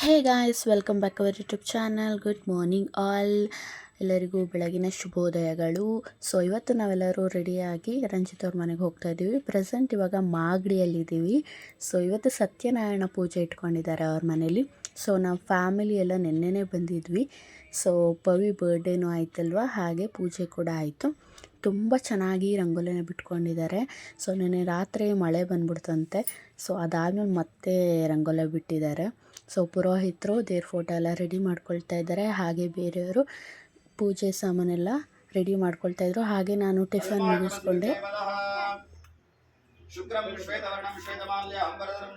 Hey guys welcome back our YouTube channel good morning all ಎಲ್ಲರಿಗೂ ಬೆಳಗಿನ ಶುಭೋದಯಗಳು. So ಇವತ್ತು ನಾವೆಲ್ಲರೂ ರೆಡಿಯಾಗಿ ರಂಜಿತ್ ಅವ್ರ ಮನೆಗೆ ಹೋಗ್ತಾ ಇದ್ದೀವಿ ಪ್ರೆಸೆಂಟ್ ಇವಾಗ ಮಾಗಡಿಯಲ್ಲಿದ್ದೀವಿ. ಸೊ ಇವತ್ತು ಸತ್ಯನಾರಾಯಣ ಪೂಜೆ ಇಟ್ಕೊಂಡಿದ್ದಾರೆ ಅವ್ರ ಮನೇಲಿ. ಸೊ ನಾವು ಫ್ಯಾಮಿಲಿ ಎಲ್ಲ ನೆನ್ನೆನೇ ಬಂದಿದ್ವಿ. ಸೊ ಪವಿ ಬರ್ಡೇನೂ ಆಯ್ತಲ್ವ? ಹಾಗೆ ಪೂಜೆ ಕೂಡ ಆಯಿತು. ತುಂಬ ಚೆನ್ನಾಗಿ ರಂಗೋಲಿನ ಬಿಟ್ಕೊಂಡಿದ್ದಾರೆ. ಸೊ ನೆನ್ನೆ ರಾತ್ರಿ ಮಳೆ ಬಂದ್ಬಿಡ್ತಂತೆ. ಸೊ ಅದಾದ್ಮೇಲೆ ಮತ್ತೆ ರಂಗೋಲಿ ಬಿಟ್ಟಿದ್ದಾರೆ. ಸೊ ಪುರೋಹಿತರು ದೇವ್ರ ಫೋಟೋ ಎಲ್ಲ ರೆಡಿ ಮಾಡ್ಕೊಳ್ತಾ ಇದ್ದಾರೆ. ಹಾಗೆ ಬೇರೆಯವರು ಪೂಜೆ ಸಾಮಾನೆಲ್ಲ ರೆಡಿ ಮಾಡ್ಕೊಳ್ತಾ ಇದ್ರು. ಹಾಗೆ ನಾನು ಟಿಫನ್ ಮುಗಿಸ್ಕೊಂಡೆ. ಶುಕ್ರಂ ಶ್ವೇತವರ್ಣಂ ಶ್ವೇತಮಾಲ್ಯ, ಅಂಬರಧರಂ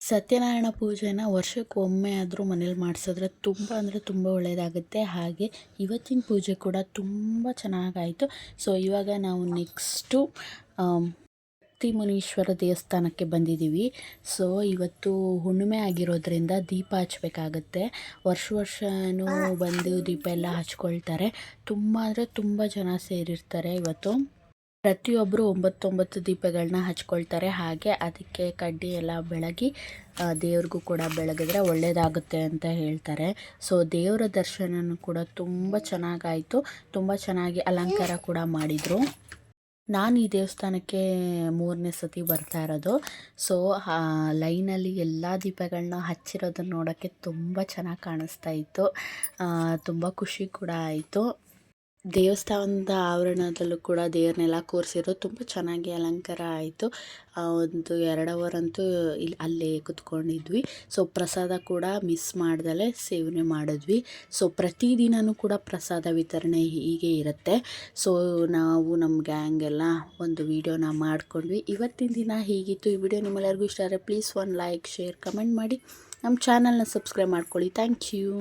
ಸತ್ಯನಾರಾಯಣ ಪೂಜೆನ ವರ್ಷಕ್ಕೆ ಒಮ್ಮೆ ಆದರೂ ಮನೇಲಿ ಮಾಡಿಸಿದ್ರೆ ತುಂಬ ಅಂದರೆ ತುಂಬ ಒಳ್ಳೆಯದಾಗುತ್ತೆ ಹಾಗೆ ಇವತ್ತಿನ ಪೂಜೆ ಕೂಡ ತುಂಬ ಚೆನ್ನಾಗಾಯಿತು. ಸೊ ಇವಾಗ ನಾವು ನೆಕ್ಸ್ಟು ಮುಕ್ತಿ ಮುನೀಶ್ವರ ದೇವಸ್ಥಾನಕ್ಕೆ ಬಂದಿದ್ದೀವಿ. ಸೊ ಇವತ್ತು ಹುಣ್ಣಿಮೆ ಆಗಿರೋದ್ರಿಂದ ದೀಪ ಹಚ್ಬೇಕಾಗತ್ತೆ. ವರ್ಷ ವರ್ಷವೂ ಬಂದು ದೀಪ ಎಲ್ಲ ಹಚ್ಕೊಳ್ತಾರೆ. ತುಂಬ ಅಂದರೆ ತುಂಬ ಜನ ಸೇರಿರ್ತಾರೆ ಇವತ್ತು. ಪ್ರತಿಯೊಬ್ಬರು ಒಂಬತ್ತೊಂಬತ್ತು ದೀಪಗಳನ್ನ ಹಚ್ಕೊಳ್ತಾರೆ. ಹಾಗೆ ಅದಕ್ಕೆ ಕಡ್ಡಿ ಎಲ್ಲ ಬೆಳಗಿ ದೇವ್ರಿಗೂ ಕೂಡ ಬೆಳಗಿದ್ರೆ ಒಳ್ಳೆಯದಾಗುತ್ತೆ ಅಂತ ಹೇಳ್ತಾರೆ. ಸೊ ದೇವರ ದರ್ಶನನೂ ಕೂಡ ತುಂಬ ಚೆನ್ನಾಗಾಯಿತು. ತುಂಬ ಚೆನ್ನಾಗಿ ಅಲಂಕಾರ ಕೂಡ ಮಾಡಿದರು. ನಾನು ಈ ದೇವಸ್ಥಾನಕ್ಕೆ ಮೂರನೇ ಸತಿ ಬರ್ತಾ ಇರೋದು. ಸೊ ಲೈನಲ್ಲಿ ಎಲ್ಲ ದೀಪಗಳನ್ನ ಹಚ್ಚಿರೋದನ್ನ ನೋಡೋಕ್ಕೆ ತುಂಬ ಚೆನ್ನಾಗಿ ಕಾಣಿಸ್ತಾ ಇತ್ತು. ತುಂಬ ಖುಷಿ ಕೂಡ ಆಯಿತು. ದೇವಸ್ಥಾನದ ಆವರಣದಲ್ಲೂ ಕೂಡ ದೇವ್ರನ್ನೆಲ್ಲ ಕೂರಿಸಿರು ತುಂಬ ಚೆನ್ನಾಗಿ ಅಲಂಕಾರ ಆಯಿತು. ಒಂದು ಎರಡು ಅವರ್ ಅಂತೂ ಇಲ್ಲಿ ಅಲ್ಲೇ ಕುತ್ಕೊಂಡಿದ್ವಿ. ಸೊ ಪ್ರಸಾದ ಕೂಡ ಮಿಸ್ ಮಾಡ್ದಲೆ ಸೇವನೆ ಮಾಡಿದ್ವಿ. ಸೊ ಪ್ರತಿದಿನವೂ ಕೂಡ ಪ್ರಸಾದ ವಿತರಣೆ ಹೀಗೆ ಇರುತ್ತೆ. ಸೊ ನಾವು ನಮ್ಮ ಗ್ಯಾಂಗ್ ಎಲ್ಲ ಒಂದು ವೀಡಿಯೋನ ಮಾಡ್ಕೊಂಡ್ವಿ. ಇವತ್ತಿನ ದಿನ ಹೀಗಿತ್ತು. ಈ ವಿಡಿಯೋ ನಿಮ್ಮೆಲ್ಲರಿಗೂ ಇಷ್ಟ ಆದರೆ please one like share comment ಮಾಡಿ. ನಮ್ಮ ಚಾನಲ್ನ ಸಬ್ಸ್ಕ್ರೈಬ್ ಮಾಡ್ಕೊಳ್ಳಿ. Thank you